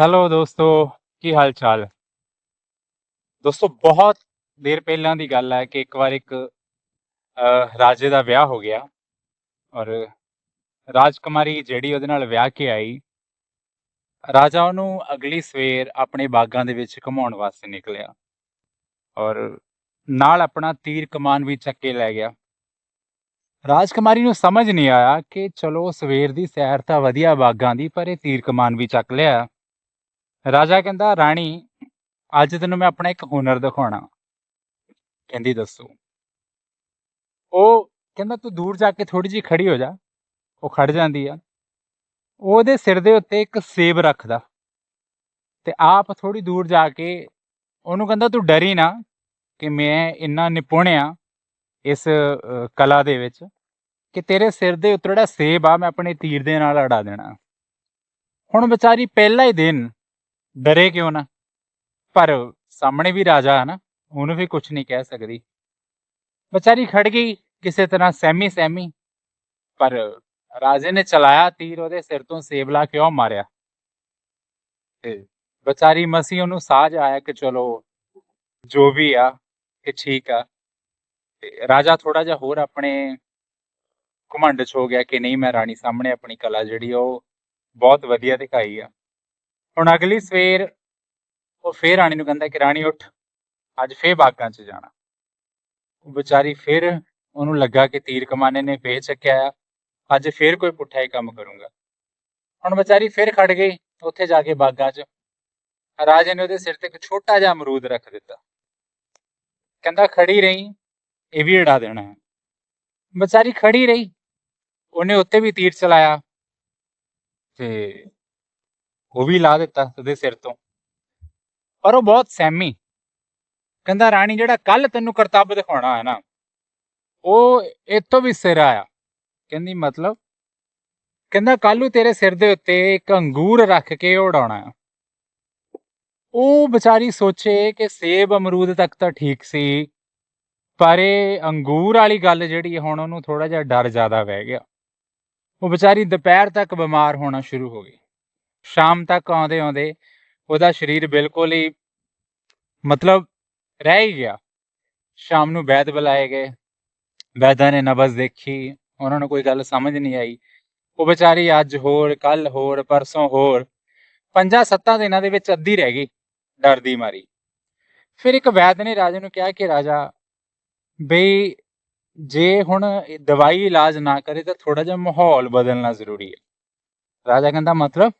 Hello ਦੋਸਤੋ, ਕੀ ਹਾਲ ਚਾਲ ਦੋਸਤੋ, ਬਹੁਤ ਦੇਰ ਪਹਿਲਾਂ ਦੀ ਗੱਲ ਹੈ ਕਿ ਇੱਕ ਵਾਰ ਇੱਕ ਰਾਜੇ ਦਾ ਵਿਆਹ ਹੋ ਗਿਆ ਔਰ ਰਾਜਕੁਮਾਰੀ ਜਿਹੜੀ ਉਹਦੇ ਨਾਲ ਵਿਆਹ ਕੇ ਆਈ, ਰਾਜਾ ਉਹਨੂੰ ਅਗਲੀ ਸਵੇਰ ਆਪਣੇ ਬਾਗਾਂ ਦੇ ਵਿੱਚ ਘੁਮਾਉਣ ਵਾਸਤੇ ਨਿਕਲਿਆ ਔਰ ਨਾਲ ਆਪਣਾ ਤੀਰ ਕਮਾਨ ਵੀ ਚੱਕ ਕੇ ਲੈ ਗਿਆ। ਰਾਜਕੁਮਾਰੀ ਨੂੰ ਸਮਝ ਨਹੀਂ ਆਇਆ ਕਿ ਚਲੋ ਸਵੇਰ ਦੀ ਸੈਰ ਤਾਂ ਵਧੀਆ ਬਾਗਾਂ ਦੀ, ਪਰ ਇਹ ਤੀਰ ਕਮਾਨ ਵੀ ਚੱਕ ਲਿਆ। ਰਾਜਾ ਕਹਿੰਦਾ, ਰਾਣੀ, ਅੱਜ ਤੈਨੂੰ ਮੈਂ ਆਪਣਾ ਇੱਕ ਹੁਨਰ ਦਿਖਾਉਣਾ। ਕਹਿੰਦੀ, ਦੱਸੋ। ਉਹ ਕਹਿੰਦਾ, ਤੂੰ ਦੂਰ ਜਾ ਕੇ ਥੋੜੀ ਜਿਹੀ ਖੜੀ ਹੋ ਜਾ। ਉਹ ਖੜ ਜਾਂਦੀ ਆ। ਉਹਦੇ ਸਿਰ ਦੇ ਉੱਤੇ ਇੱਕ ਸੇਬ ਰੱਖਦਾ। ਤੇ ਆਪ ਥੋੜੀ ਦੂਰ ਜਾ ਕੇ ਉਹਨੂੰ ਕਹਿੰਦਾ, ਤੂੰ ਡਰੀ ਨਾ ਕਿ ਮੈਂ ਇੰਨਾ ਨਿਪੁੰਨ ਆ ਇਸ ਕਲਾ ਦੇ ਵਿੱਚ ਕਿ ਤੇਰੇ ਸਿਰ ਦੇ ਉੱਤੇ ਜਿਹੜਾ ਸੇਬ ਆ, ਮੈਂ ਆਪਣੇ ਤੀਰ ਦੇ ਨਾਲ ਅੜਾ ਦੇਣਾ। ਹੁਣ ਵਿਚਾਰੀ ਪਹਿਲਾ ਹੀ ਦਿਨ ਡਰੇ ਕਿਉਂ ਨਾ? ਪਰ ਸਾਹਮਣੇ ਵੀ ਰਾਜਾ ਹੈ ਨਾ, ਉਹਨੂੰ ਵੀ ਕੁਝ ਨਹੀਂ ਕਹਿ ਸਕਦੀ। ਵਿਚਾਰੀ ਖੜ ਗਈ ਕਿਸੇ ਤਰ੍ਹਾਂ ਸਹਿਮੀ ਸਹਿਮੀ ਪਰ ਰਾਜੇ ਨੇ ਚਲਾਇਆ ਤੀਰ, ਉਹਦੇ ਸਿਰ ਤੋਂ ਸੇਬ ਕਿਉਂ ਮਾਰਿਆ। ਤੇ ਵਿਚਾਰੀ ਮਸੀ ਉਹਨੂੰ ਸਾਜ ਆਇਆ ਕਿ ਚਲੋ, ਜੋ ਵੀ ਆ ਕਿ ਠੀਕ ਆ। ਤੇ ਰਾਜਾ ਥੋੜਾ ਜਿਹਾ ਹੋਰ ਆਪਣੇ ਘਮੰਡ ਚ ਹੋ ਗਿਆ ਕਿ ਨਹੀਂ, ਮੈਂ ਰਾਣੀ ਸਾਹਮਣੇ ਆਪਣੀ ਕਲਾ ਜਿਹੜੀ ਉਹ ਬਹੁਤ ਵਧੀਆ ਦਿਖਾਈ ਆ। ਹੁਣ ਅਗਲੀ ਸਵੇਰ, ਉਹ ਫੇਰ ਰਾਣੀ ਨੂੰ ਕਹਿੰਦਾ ਕਿ ਰਾਣੀ ਉੱਠ, ਅੱਜ ਫੇਰ ਬਾਗਾਂ 'ਚ ਜਾਣਾ। ਉਹ ਵਿਚਾਰੀ ਫਿਰ ਉਹਨੂੰ ਲੱਗਾ ਕਿ ਤੀਰ ਕਮਾਨੇ ਨੇ ਫੇਰ ਚੱਕਿਆ ਅੱਜ ਫੇਰ ਕੋਈ ਪੁੱਠਾ ਹੀ ਕੰਮ ਕਰੂੰਗਾ। ਹੁਣ ਵਿਚਾਰੀ ਫਿਰ ਖੜ ਗਈ, ਉੱਥੇ ਜਾ ਕੇ ਬਾਗਾਂ 'ਚ। ਰਾਜੇ ਨੇ ਉਹਦੇ ਸਿਰ ਤੇ ਇੱਕ ਛੋਟਾ ਜਿਹਾ ਅਮਰੂਦ ਰੱਖ ਦਿੱਤਾ। ਕਹਿੰਦਾ, ਖੜੀ ਰਹੀ, ਇਹ ਵੀ ਉਡਾ ਦੇਣਾ ਹੈ। ਵਿਚਾਰੀ ਖੜੀ ਰਹੀ, ਉਹਨੇ ਉੱਤੇ ਵੀ ਤੀਰ ਚਲਾਇਆ ਤੇ ਉਹ ਵੀ ਲਾ ਦਿੱਤਾ ਉਹਦੇ ਸਿਰ ਤੋਂ। ਪਰ ਉਹ ਬਹੁਤ ਸਹਿਮੀ। ਕਹਿੰਦਾ, ਰਾਣੀ, ਜਿਹੜਾ ਕੱਲ ਤੈਨੂੰ ਕਰਤੱਵ ਦਿਖਾਉਣਾ ਹੈ ਨਾ, ਉਹ ਇਤੋਂ ਵੀ ਸਿਰ ਆਇਆ। ਕਹਿੰਦੀ, ਮਤਲਬ? ਕਹਿੰਦਾ ਕੱਲ ਤੇਰੇ ਸਿਰ ਦੇ ਉੱਤੇ ਇੱਕ ਅੰਗੂਰ ਰੱਖ ਕੇ ਉਡਾਉਣਾ ਹੈ। ਉਹ ਵਿਚਾਰੀ ਸੋਚੇ ਕਿ ਸੇਬ ਅਮਰੂਦ ਤੱਕ ਤਾਂ ਠੀਕ ਸੀ, ਪਰ ਇਹ ਅੰਗੂਰ ਵਾਲੀ ਗੱਲ ਜਿਹੜੀ ਹੁਣ ਉਹਨੂੰ ਥੋੜਾ ਜਿਹਾ ਡਰ ਜ਼ਿਆਦਾ ਵਹਿ ਗਿਆ। ਉਹ ਵਿਚਾਰੀ ਦੁਪਹਿਰ ਤੱਕ ਬਿਮਾਰ ਹੋਣਾ ਸ਼ੁਰੂ ਹੋ ਗਈ। ਸ਼ਾਮ ਤੱਕ ਆਉਂਦੇ ਆਉਂਦੇ ਉਹਦਾ ਸਰੀਰ ਬਿਲਕੁਲ ਹੀ ਮਤਲਬ ਰਹਿ ਹੀ ਗਿਆ। ਸ਼ਾਮ ਨੂੰ ਵੈਦ ਬੁਲਾਏ ਗਏ। ਵੈਦਾਂ ਨੇ ਨਬਜ਼ ਦੇਖੀ, ਉਹਨਾਂ ਨੂੰ ਕੋਈ ਗੱਲ ਸਮਝ ਨਹੀਂ ਆਈ। ਉਹ ਵਿਚਾਰੀ ਅੱਜ ਹੋਰ ਕੱਲ ਹੋਰ, ਪਰਸੋਂ ਹੋਰ, ਪੰਜਾਂ ਸੱਤਾਂ ਦਿਨਾਂ ਦੇ ਵਿੱਚ ਅੱਧੀ ਰਹਿ ਗਈ ਡਰ ਦੀ ਮਾਰੀ। ਫਿਰ ਇੱਕ ਵੈਦ ਨੇ ਰਾਜੇ ਨੂੰ ਕਿਹਾ ਕਿ ਰਾਜਾ, ਬਈ ਜੇ ਹੁਣ ਦਵਾਈ ਇਲਾਜ ਨਾ ਕਰੇ ਤਾਂ ਥੋੜਾ ਜਿਹਾ ਮਾਹੌਲ ਬਦਲਣਾ ਜ਼ਰੂਰੀ ਹੈ। ਰਾਜਾ ਕਹਿੰਦਾ, ਮਤਲਬ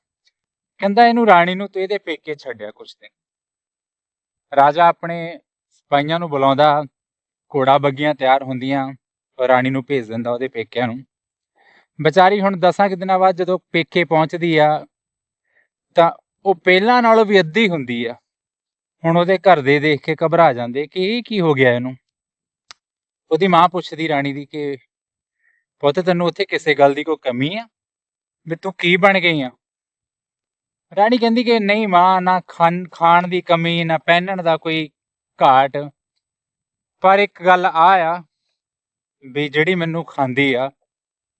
ਕਹਿੰਦਾ ਇਹਨੂੰ ਰਾਣੀ ਨੂੰ ਤੇ ਇਹਦੇ ਪੇਕੇ ਛੱਡਿਆ ਕੁਛ ਦਿਨ। ਰਾਜਾ ਆਪਣੇ ਸਿਪਾਹੀਆਂ ਨੂੰ ਬੁਲਾਉਂਦਾ, ਘੋੜਾ ਬੱਗੀਆਂ ਤਿਆਰ ਹੁੰਦੀਆਂ ਔਰ ਰਾਣੀ ਨੂੰ ਭੇਜ ਦਿੰਦਾ ਉਹਦੇ ਪੇਕਿਆਂ ਨੂੰ। ਵਿਚਾਰੀ ਹੁਣ ਦਸਾਂ ਕੁ ਦਿਨਾਂ ਬਾਅਦ ਜਦੋਂ ਪੇਕੇ ਪਹੁੰਚਦੀ ਆ, ਤਾਂ ਉਹ ਪਹਿਲਾਂ ਨਾਲੋਂ ਵੀ ਅੱਧੀ ਹੁੰਦੀ ਆ। ਹੁਣ ਉਹਦੇ ਘਰ ਦੇ ਦੇਖ ਕੇ ਘਬਰਾ ਜਾਂਦੇ, ਕਿ ਇਹ ਕੀ ਹੋ ਗਿਆ ਇਹਨੂੰ? ਉਹਦੀ ਮਾਂ ਪੁੱਛਦੀ ਰਾਣੀ ਦੀ ਕਿ, ਪੁੱਤ ਤੈਨੂੰ ਉੱਥੇ ਕਿਸੇ ਗੱਲ ਦੀ ਕੋਈ ਕਮੀ ਆ? ਵੀ ਤੂੰ ਕੀ ਬਣ ਗਈ ਆ? ਰਾਣੀ ਕਹਿੰਦੀ ਕਿ ਨਹੀਂ ਮਾਂ, ਨਾ ਖਾਣ ਖਾਣ ਦੀ ਕਮੀ, ਨਾ ਪਹਿਨਣ ਦਾ ਕੋਈ ਘਾਟ। ਪਰ ਇੱਕ ਗੱਲ ਆ ਆ ਵੀ ਜਿਹੜੀ ਮੈਨੂੰ ਖਾਂਦੀ ਆ,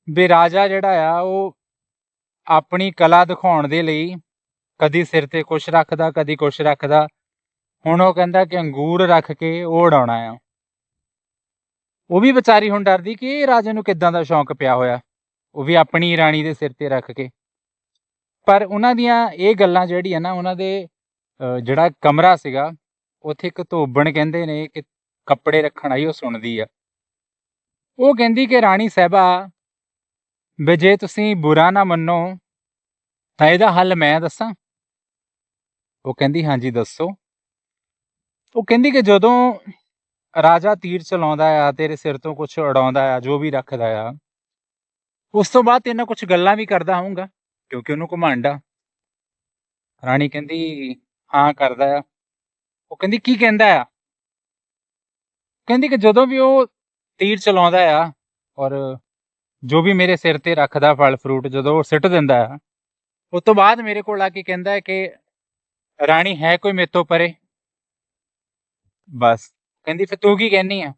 ਵੀ ਰਾਜਾ ਜਿਹੜਾ ਆ, ਉਹ ਆਪਣੀ ਕਲਾ ਦਿਖਾਉਣ ਦੇ ਲਈ ਕਦੀ ਸਿਰ ਤੇ ਕੁਛ ਰੱਖਦਾ, ਕਦੀ ਕੁਛ ਰੱਖਦਾ। ਹੁਣ ਉਹ ਕਹਿੰਦਾ ਕਿ ਅੰਗੂਰ ਰੱਖ ਕੇ ਉਹ ਉਡਾਉਣਾ ਆ। ਉਹ ਵੀ ਵਿਚਾਰੀ ਹੁਣ ਡਰਦੀ ਕਿ ਇਹ ਰਾਜੇ ਨੂੰ ਕਿੱਦਾਂ ਦਾ ਸ਼ੌਂਕ ਪਿਆ ਹੋਇਆ? ਉਹ ਵੀ ਆਪਣੀ ਰਾਣੀ ਦੇ ਸਿਰ ਤੇ ਰੱਖ ਕੇ। ਪਰ ਉਹਨਾਂ ਦੀਆਂ ਇਹ ਗੱਲਾਂ ਜਿਹੜੀਆਂ ਨਾ, ਉਹਨਾਂ ਦੇ ਜਿਹੜਾ ਕਮਰਾ ਸੀਗਾ, ਉੱਥੇ ਇੱਕ ਧੋਬਣ ਕਹਿੰਦੇ ਨੇ ਕਿ ਕੱਪੜੇ ਰੱਖਣ ਆਈ, ਉਹ ਸੁਣਦੀ ਆ। ਉਹ ਕਹਿੰਦੀ ਕਿ, ਰਾਣੀ ਸਾਹਿਬਾ, ਵੀ ਜੇ ਤੁਸੀਂ ਬੁਰਾ ਨਾ ਮੰਨੋ, ਤਾਂ ਇਹਦਾ ਹੱਲ ਮੈਂ ਦੱਸਾਂ? ਉਹ ਕਹਿੰਦੀ, ਹਾਂਜੀ, ਦੱਸੋ। ਉਹ ਕਹਿੰਦੀ ਕਿ ਜਦੋਂ ਰਾਜਾ ਤੀਰ ਚਲਾਉਂਦਾ ਆ, ਤੇਰੇ ਸਿਰ ਤੋਂ ਕੁਝ ਉਡਾਉਂਦਾ ਆ, ਜੋ ਵੀ ਰੱਖਦਾ ਆ, ਉਸ ਤੋਂ ਬਾਅਦ ਤੇਨਾਂ ਕੁਝ ਗੱਲਾਂ ਵੀ ਕਰਦਾ ਹੋਊਗਾ। ਕਿਉਂਕਿ ਉਹਨੂੰ ਘਮੰਡ ਆ। ਰਾਣੀ ਕਹਿੰਦੀ, ਹਾਂ, ਕਰਦਾ ਆ। ਉਹ ਕਹਿੰਦੀ, ਕੀ ਕਹਿੰਦਾ ਆ? ਕਹਿੰਦੀ ਕਿ ਜਦੋਂ ਵੀ ਉਹ ਤੀਰ ਚਲਾਉਂਦਾ ਆ ਔਰ ਜੋ ਵੀ ਮੇਰੇ ਸਿਰ ਤੇ ਰੱਖਦਾ ਫਲ ਫਰੂਟ ਜਦੋਂ ਉਹ ਸਿੱਟ ਦਿੰਦਾ ਆ, ਉਸ ਤੋਂ ਬਾਅਦ ਮੇਰੇ ਕੋਲ ਆ ਕੇ ਕਹਿੰਦਾ ਹੈ ਕਿ ਰਾਣੀ, ਹੈ ਕੋਈ ਮੇਰੇ ਤੋਂ ਪਰੇ? ਬਸ। ਕਹਿੰਦੀ, ਫਿਰ ਤੂੰ ਕੀ ਕਹਿਨੀ ਆ?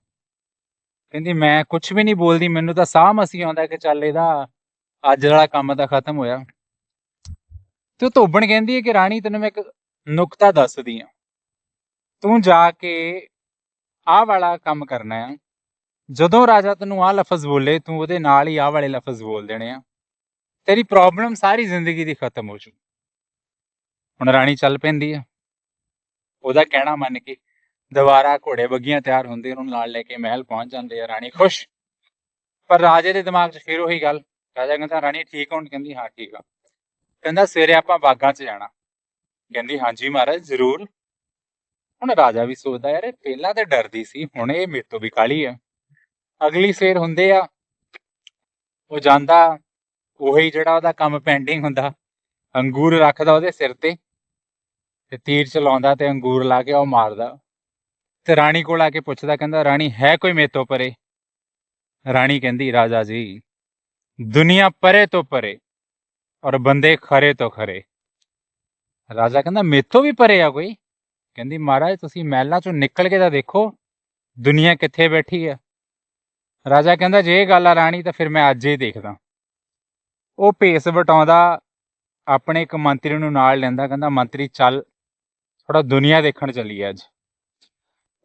ਕਹਿੰਦੀ, ਮੈਂ ਕੁਝ ਵੀ ਨਹੀਂ ਬੋਲਦੀ। ਮੈਨੂੰ ਤਾਂ ਸਾਹ ਮਸੀ ਆਉਂਦਾ ਕਿ ਚੱਲ ਇਹਦਾ ਅੱਜ ਵਾਲਾ ਕੰਮ ਤਾਂ ਖਤਮ ਹੋਇਆ। ਤੇ ਉਹ ਧੋਬਣ ਕਹਿੰਦੀ ਹੈ ਕਿ ਰਾਣੀ ਤੈਨੂੰ ਮੈਂ ਇੱਕ ਨੁਕਤਾ ਦੱਸਦੀ ਆ ਤੂੰ ਜਾ ਕੇ ਆਹ ਵਾਲਾ ਕੰਮ ਕਰਨਾ ਆ ਜਦੋਂ ਰਾਜਾ ਤੈਨੂੰ ਆਹ ਲਫ਼ਜ਼ ਬੋਲੇ, ਤੂੰ ਉਹਦੇ ਨਾਲ ਹੀ ਆਹ ਵਾਲੇ ਲਫ਼ਜ਼ ਬੋਲ ਦੇਣੇ ਆ। ਤੇਰੀ ਪ੍ਰੋਬਲਮ ਸਾਰੀ ਜ਼ਿੰਦਗੀ ਦੀ ਖਤਮ ਹੋ ਜੂ। ਹੁਣ ਰਾਣੀ ਚੱਲ ਪੈਂਦੀ ਆ। ਉਹਦਾ ਕਹਿਣਾ ਮੰਨ ਕੇ ਦੁਬਾਰਾ ਘੋੜੇ ਬੱਗੀਆਂ ਤਿਆਰ ਹੁੰਦੇ, ਉਹਨੂੰ ਨਾਲ ਲੈ ਕੇ ਮਹਿਲ ਪਹੁੰਚ ਜਾਂਦੇ ਆ। ਰਾਣੀ ਖੁਸ਼। ਪਰ ਰਾਜੇ ਦੇ ਦਿਮਾਗ 'ਚ ਫਿਰ ਉਹੀ ਗੱਲ, ਰਾਜਾ ਕਹਿੰਦਾ, ਰਾਣੀ ਠੀਕ ਹੋਣ ਕਹਿੰਦੀ, ਹਾਂ, ਠੀਕ ਆ। ਕਹਿੰਦਾ, ਸਵੇਰੇ ਆਪਾਂ ਬਾਗਾਂ 'ਚ ਜਾਣਾ। ਕਹਿੰਦੀ, ਹਾਂਜੀ ਮਹਾਰਾਜ, ਜ਼ਰੂਰ। ਹੁਣ ਰਾਜਾ ਵੀ ਸੋਚਦਾ, ਯਾਰ, ਇਹ ਪਹਿਲਾਂ ਤੇ ਡਰਦੀ ਸੀ, ਹੁਣ ਇਹ ਮੇਰੇ ਤੋਂ ਵੀ ਕਾਲੀ ਆ। ਅਗਲੀ ਸਵੇਰ ਹੁੰਦੇ ਆ, ਉਹ ਜਾਂਦਾ, ਉਹੀ ਜਿਹੜਾ ਉਹਦਾ ਕੰਮ ਪੈਂਡਿੰਗ ਹੁੰਦਾ, ਅੰਗੂਰ ਰੱਖਦਾ ਉਹਦੇ ਸਿਰ ਤੇ ਤੇ ਤੀਰ ਚਲਾਉਂਦਾ ਤੇ ਅੰਗੂਰ ਲਾ ਕੇ ਉਹ ਮਾਰਦਾ। ਤੇ ਰਾਣੀ ਕੋਲ ਆ ਕੇ ਪੁੱਛਦਾ, ਕਹਿੰਦਾ, ਰਾਣੀ, ਹੈ ਕੋਈ ਮੇਰੇ ਤੋਂ ਪਰੇ? ਰਾਣੀ ਕਹਿੰਦੀ, ਰਾਜਾ ਜੀ, ਦੁਨੀਆ ਪਰੇ ਤੋਂ ਪਰੇ। ਔਰ ਬੰਦੇ ਖਰੇ ਤੋਂ ਖਰੇ। ਰਾਜਾ ਕਹਿੰਦਾ, ਮੇਥੋਂ ਵੀ ਪਰੇ ਆ ਕੋਈ? ਕਹਿੰਦੀ, ਮਹਾਰਾਜ, ਤੁਸੀਂ ਮਹਿਲਾਂ ਚੋਂ ਨਿਕਲ ਕੇ ਤਾਂ ਦੇਖੋ, ਦੁਨੀਆ ਕਿੱਥੇ ਬੈਠੀ ਆ। ਰਾਜਾ ਕਹਿੰਦਾ, ਜੇ ਇਹ ਗੱਲ ਆ ਰਾਣੀ, ਤਾਂ ਫਿਰ ਮੈਂ ਅੱਜ ਹੀ ਦੇਖਦਾ। ਉਹ ਭੇਸ ਵਟਾਉਂਦਾ, ਆਪਣੇ ਇੱਕ ਮੰਤਰੀ ਨੂੰ ਨਾਲ ਲੈਂਦਾ, ਕਹਿੰਦਾ, ਮੰਤਰੀ, ਚੱਲ ਥੋੜਾ ਦੁਨੀਆ ਦੇਖਣ ਚੱਲੀਏ ਅੱਜ।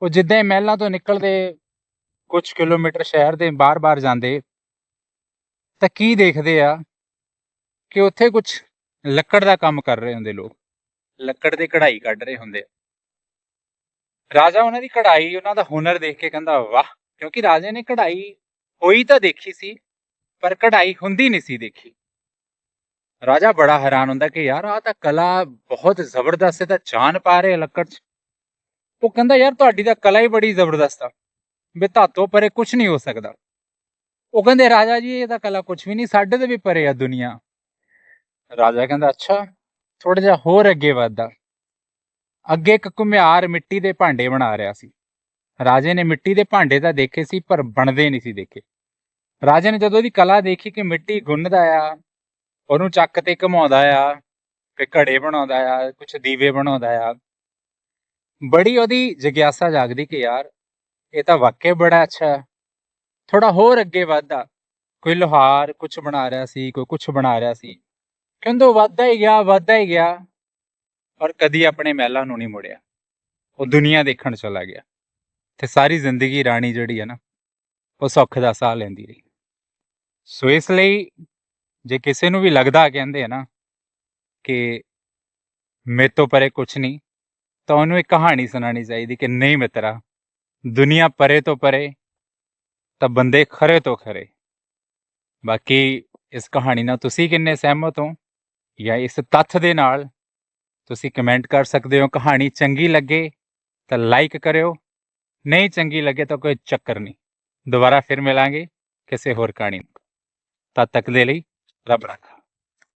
ਉਹ ਜਿੱਦਾਂ ਮਹਿਲਾਂ ਤੋਂ ਨਿਕਲਦੇ ਕੁਝ ਕਿਲੋਮੀਟਰ ਸ਼ਹਿਰ ਦੇ ਬਾਹਰ-ਬਾਹਰ ਜਾਂਦੇ, ਤਾਂ ਕੀ ਦੇਖਦੇ ਆ? ਕਿ ਉੱਥੇ ਕੁਝ ਲੱਕੜ ਦਾ ਕੰਮ ਕਰ ਰਹੇ ਹੁੰਦੇ ਲੋਕ। ਲੱਕੜ ਦੀ ਕਢਾਈ ਕੱਢ ਰਹੇ ਹੁੰਦੇ ਰਾਜਾ ਉਹਨਾਂ ਦੀ ਕਢਾਈ, ਉਹਨਾਂ ਦਾ ਹੁਨਰ ਦੇਖ ਕੇ ਕਹਿੰਦਾ, ਵਾਹ! ਕਿਉਂਕਿ ਰਾਜੇ ਨੇ ਕਢਾਈ ਹੋਈ ਤਾਂ ਦੇਖੀ ਸੀ, ਪਰ ਕਢਾਈ ਹੁੰਦੀ ਨਹੀਂ ਸੀ ਦੇਖੀ। ਰਾਜਾ ਬੜਾ ਹੈਰਾਨ ਹੁੰਦਾ ਕਿ ਯਾਰ, ਆਹ ਤਾਂ ਕਲਾ ਬਹੁਤ ਜ਼ਬਰਦਸਤ ਹੈ ਤਾਂ ਜਾਨ ਪਾ ਰਹੇ ਲੱਕੜ 'ਚ। ਉਹ ਕਹਿੰਦਾ, ਯਾਰ, ਤੁਹਾਡੀ ਤਾਂ ਕਲਾ ਹੀ ਬੜੀ ਜ਼ਬਰਦਸਤ ਆ। ਵੀ ਧਾਤੋਂ ਪਰੇ ਕੁਝ ਨਹੀਂ ਹੋ ਸਕਦਾ। ਉਹ ਕਹਿੰਦੇ, ਰਾਜਾ ਜੀ, ਇਹ ਤਾਂ ਕਲਾ ਕੁਝ ਵੀ ਨਹੀਂ, ਸਾਡੇ ਤੇ ਵੀ ਪਰੇ ਆ ਦੁਨੀਆ। ਰਾਜਾ ਕਹਿੰਦਾ, ਅੱਛਾ ਥੋੜਾ ਜਿਹਾ ਹੋਰ ਅੱਗੇ ਵੱਧਦਾ। ਅੱਗੇ ਇੱਕ ਘੁਮਿਆਰ ਮਿੱਟੀ ਦੇ ਭਾਂਡੇ ਬਣਾ ਰਿਹਾ ਸੀ। ਰਾਜੇ ਨੇ ਮਿੱਟੀ ਦੇ ਭਾਂਡੇ ਤਾਂ ਦੇਖੇ ਸੀ, ਪਰ ਬਣਦੇ ਨਹੀਂ ਸੀ ਦੇਖੇ। ਰਾਜੇ ਨੇ ਜਦੋਂ ਉਹਦੀ ਕਲਾ ਦੇਖੀ ਕਿ ਮਿੱਟੀ ਗੁੰਨਦਾ ਆ, ਉਹਨੂੰ ਚੱਕ ਤੇ ਘਮਾਉਂਦਾ ਆ, ਤੇ ਘੜੇ ਬਣਾਉਂਦਾ ਆ ਕੁਝ ਦੀਵੇ ਬਣਾਉਂਦਾ ਆ, ਬੜੀ ਉਹਦੀ ਜਿਗਿਆਸਾ ਜਾਗਦੀ ਕਿ ਯਾਰ, ਇਹ ਤਾਂ ਵਾਕਿਆ ਬੜਾ ਅੱਛਾ। ਹੈ ਥੋੜਾ ਹੋਰ ਅੱਗੇ ਵਧਦਾ। ਕੋਈ ਲੋਹਾਰ ਕੁਝ ਬਣਾ ਰਿਹਾ ਸੀ, ਕੋਈ ਕੁਝ ਬਣਾ ਰਿਹਾ ਸੀ। ਕਹਿੰਦਾ ਉਹ ਵੱਧਦਾ ਹੀ ਗਿਆ ਵੱਧਦਾ ਹੀ ਗਿਆ। ਪਰ ਕਦੀ ਆਪਣੇ ਮਹਿਲਾਂ ਨੂੰ ਨਹੀਂ ਮੁੜਿਆ। ਉਹ ਦੁਨੀਆ ਦੇਖਣ ਚਲਾ ਗਿਆ। ਤੇ ਸਾਰੀ ਜ਼ਿੰਦਗੀ ਰਾਣੀ ਜਿਹੜੀ ਹੈ ਨਾ, ਉਹ ਸੁੱਖ ਦਾ ਸਾਹ ਲੈਂਦੀ ਰਹੀ। ਸੋ ਇਸ ਲਈ ਜੇ ਕਿਸੇ ਨੂੰ ਵੀ ਲੱਗਦਾ ਕਹਿੰਦੇ ਆ ਨਾ ਕਿ ਮੇਰੇ ਤੋਂ ਪਰੇ ਕੁਝ ਨਹੀਂ, ਤਾਂ ਉਹਨੂੰ ਇੱਕ ਕਹਾਣੀ ਸੁਣਾਣੀ ਚਾਹੀਦੀ ਕਿ ਨਹੀਂ ਮਿੱਤਰਾ, ਦੁਨੀਆ ਪਰੇ ਤੋਂ ਪਰੇ, ਤਾਂ ਬੰਦੇ ਖਰੇ ਤੋਂ ਖਰੇ। ਬਾਕੀ ਇਸ ਕਹਾਣੀ ਨਾਲ ਤੁਸੀਂ ਕਿੰਨੇ ਸਹਿਮਤ ਹੋ? ਜਾਂ ਇਸ ਤੱਥ ਦੇ ਨਾਲ ਤੁਸੀਂ ਕਮੈਂਟ ਕਰ ਸਕਦੇ ਹੋ, ਕਹਾਣੀ ਚੰਗੀ ਲੱਗੇ ਤਾਂ ਲਾਈਕ ਕਰਿਓ, ਨਹੀਂ ਚੰਗੀ ਲੱਗੇ ਤਾਂ ਕੋਈ ਚੱਕਰ ਨਹੀਂ ਦੁਬਾਰਾ ਫਿਰ ਮਿਲਾਂਗੇ ਕਿਸੇ ਹੋਰ ਕਹਾਣੀ ਨਾਲ। ਤਦ ਤੱਕ ਦੇ ਲਈ ਰੱਬ ਰੱਖਾ